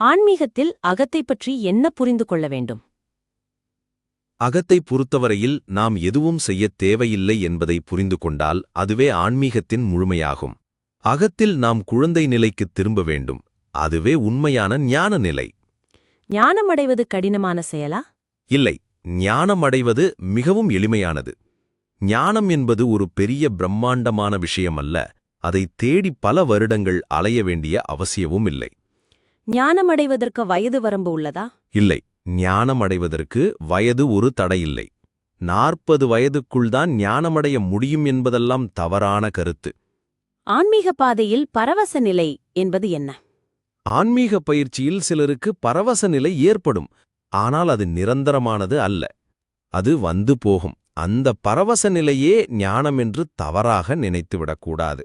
ஆன்மீகத்தில் அகத்தை பற்றி என்ன புரிந்து கொள்ள வேண்டும்? அகத்தை பொறுத்தவரையில் நாம் எதுவும் செய்யத் தேவையில்லை என்பதை புரிந்து கொண்டால் அதுவே ஆன்மீகத்தின் முழுமையாகும். அகத்தில் நாம் குழந்தை நிலைக்குத் திரும்ப வேண்டும். அதுவே உண்மையான ஞான நிலை. ஞானமடைவது கடினமான செயலா? இல்லை ஞானம் அடைவது மிகவும் எளிமையானது. ஞானம் என்பது ஒரு பெரிய பிரம்மாண்டமான விஷயமல்ல அதை தேடி பல வருடங்கள் அலைய வேண்டிய அவசியமும் இல்லை. ஞானமடைவதற்கு வயது வரம்பு உள்ளதா? இல்லை. ஞானம் அடைவதற்கு வயது ஒரு தடையில்லை. நாற்பது வயதுக்குள்தான் ஞானமடைய முடியும் என்பதெல்லாம் தவறான கருத்து. ஆன்மீக பாதையில் பரவச நிலை என்பது என்ன? ஆன்மீக பயிற்சியில் சிலருக்கு பரவச நிலை ஏற்படும். ஆனால் அது நிரந்தரமானது அல்ல. அது வந்து போகும். அந்த பரவச நிலையே ஞானம் என்று தவறாக நினைத்துவிடக்கூடாது.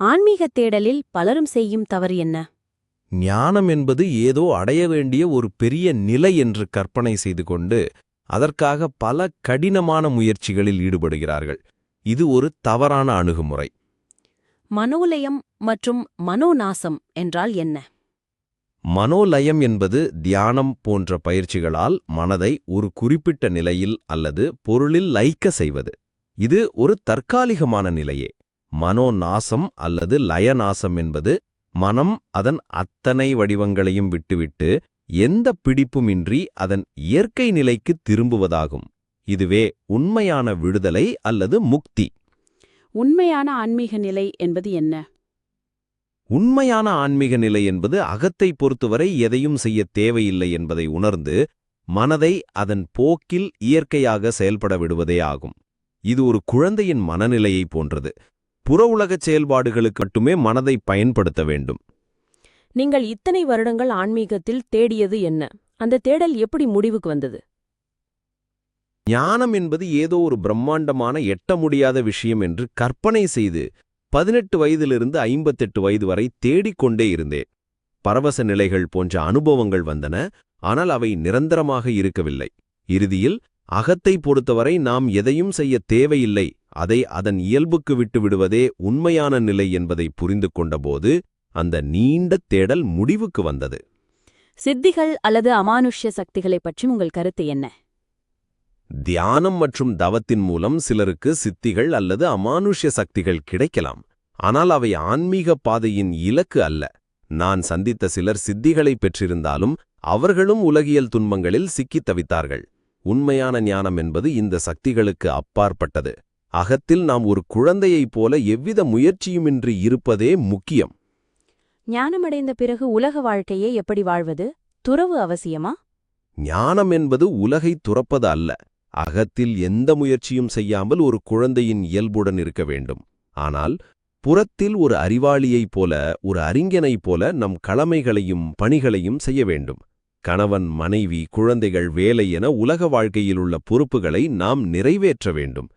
ஆன்மீக தேடலில் பலரும் செய்யும் தவறு என்ன? ஞானம் என்பது ஏதோ அடைய வேண்டிய ஒரு பெரிய நிலை என்று கற்பனை செய்து கொண்டு அதற்காக பல கடினமான முயற்சிகளில் ஈடுபடுகிறார்கள். இது ஒரு தவறான அணுகுமுறை. மனோலயம் மற்றும் மனோநாசம் என்றால் என்ன? மனோலயம் என்பது தியானம் போன்ற பயிற்சிகளால் மனதை ஒரு குறிப்பிட்ட நிலையில் அல்லது பொருளில் லயிக்க செய்வது. இது ஒரு தற்காலிகமான நிலையே. மனோநாசம் அல்லது லயநாசம் என்பது மனம் அதன் அத்தனை வடிவங்களையும் விட்டுவிட்டு எந்த பிடிப்புமின்றி அதன் இயற்கை நிலைக்குத் திரும்புவதாகும். இதுவே உண்மையான விடுதலை அல்லது முக்தி. உண்மையான ஆன்மீக நிலை என்பது என்ன? உண்மையான ஆன்மீக நிலை என்பது அகத்தை பொறுத்தவரை எதையும் செய்யத் தேவையில்லை என்பதை உணர்ந்து மனதை அதன் போக்கில் இயற்கையாக செயல்பட விடுவதே ஆகும். இது ஒரு குழந்தையின் மனநிலையைப் போன்றது. புற உலகச் செயல்பாடுகளுக்கு மட்டுமே மனதை பயன்படுத்த வேண்டும். நீங்கள் இத்தனை வருடங்கள் ஆன்மீகத்தில் தேடியது என்ன? அந்த தேடல் எப்படி முடிவுக்கு வந்தது? ஞானம் என்பது ஏதோ ஒரு பிரம்மாண்டமான எட்ட முடியாத விஷயம் என்று கற்பனை செய்து பதினெட்டு வயதிலிருந்து ஐம்பத்தெட்டு வயது வரை தேடிக்கொண்டே இருந்தேன். பரவச நிலைகள் போன்ற அனுபவங்கள் வந்தன ஆனால் அவை நிரந்தரமாக இருக்கவில்லை. இறுதியில் அகத்தை பொறுத்தவரை நாம் எதையும் செய்ய தேவையில்லை அதை அதன் இயல்புக்கு விட்டு விடுவதே உண்மையான நிலை என்பதை புரிந்து கொண்டபோது அந்த நீண்ட தேடல் முடிவுக்கு வந்தது. சித்திகள் அல்லது அமானுஷ்ய சக்திகளைப் பற்றி உங்கள் கருத்து என்ன? தியானம் மற்றும் தவத்தின் மூலம் சிலருக்கு சித்திகள் அல்லது அமானுஷ்ய சக்திகள் கிடைக்கலாம். ஆனால் அவை ஆன்மீக பாதையின் இலக்கு அல்ல. நான் சந்தித்த சிலர் சித்திகளை பெற்றிருந்தாலும் அவர்களும் உலகியல் துன்பங்களில் சிக்கித் தவித்தார்கள். உண்மையான ஞானம் என்பது இந்த சக்திகளுக்கு அப்பாற்பட்டது. அகத்தில் நாம் ஒரு குழந்தையைப் போல எவ்வித முயற்சியுமின்றி இருப்பதே முக்கியம். ஞானமடைந்த பிறகு உலக வாழ்க்கையை எப்படி வாழ்வது? துறவு அவசியமா? ஞானம் என்பது உலகை துறப்பது அல்ல. அகத்தில் எந்த முயற்சியும் செய்யாமல் ஒரு குழந்தையின் இயல்புடன் இருக்க வேண்டும். ஆனால் புறத்தில் ஒரு அறிவாளியைப் போல ஒரு அறிஞனைப் போல நம் கடமைகளையும் பணிகளையும் செய்ய வேண்டும். கணவன் மனைவி குழந்தைகள் வேலை என உலக வாழ்க்கையில் உள்ள பொறுப்புகளை நாம் நிறைவேற்ற வேண்டும்.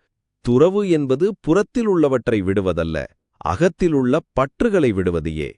துறவு என்பது புறத்தில் உள்ளவற்றை விடுவதல்ல அகத்திலுள்ள பற்றுகளை விடுவதையே.